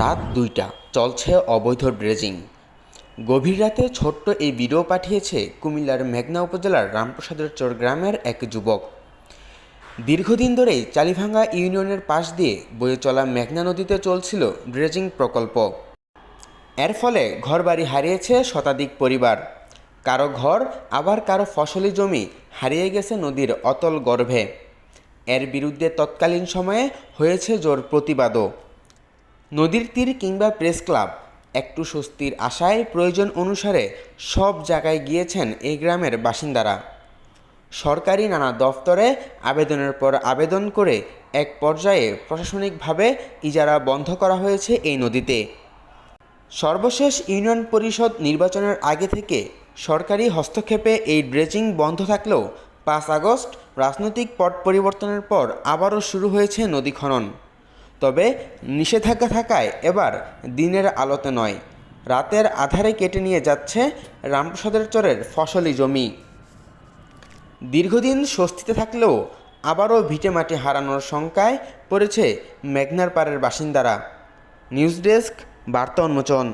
রাত দুইটা, চলছে অবৈধ ড্রেজিং। গভীর রাতে ছোট্ট এই ভিডিও পাঠিয়েছে কুমিল্লার মেঘনা উপজেলার রামপ্রসাদের চর গ্রামের এক যুবক। দীর্ঘদিন ধরেই চালিভাঙ্গা ইউনিয়নের পাশ দিয়ে বয়ে চলা মেঘনা নদীতে চলছিল ড্রেজিং প্রকল্প। এর ফলে ঘরবাড়ি হারিয়েছে শতাধিক পরিবার। কারও ঘর, আবার কারও ফসলি জমি হারিয়ে গেছে নদীর অতল গর্ভে। এর বিরুদ্ধে তৎকালীন সময়ে হয়েছে জোর প্রতিবাদও। নদীর তীর কিংবা প্রেস ক্লাব একটু স্বস্তির আশায় প্রয়োজন অনুসারে সব জায়গায় গিয়েছেন এই গ্রামের বাসিন্দারা। সরকারি নানা দফতরে আবেদনের পর আবেদন করে এক পর্যায়ে প্রশাসনিকভাবে ইজারা বন্ধ করা হয়েছে এই নদীতে। সর্বশেষ ইউনিয়ন পরিষদ নির্বাচনের আগে থেকে সরকারি হস্তক্ষেপে এই ড্রেজিং বন্ধ থাকলেও পাঁচ আগস্ট রাজনৈতিক পট পরিবর্তনের পর আবারও শুরু হয়েছে নদী খনন। তবে নিষেধাজ্ঞা থাকায় এবার দিনের আলোতে নয়, রাতের আধারে কেটে নিয়ে যাচ্ছে রামপ্রসাদের চরের ফসলি জমি। দীর্ঘদিন স্বস্তিতে থাকলেও আবারও ভিটেমাটি হারানোর শঙ্কায় পড়েছে মেঘনার পাড়ের বাসিন্দারা। নিউজ ডেস্ক, বার্তা উন্মোচন।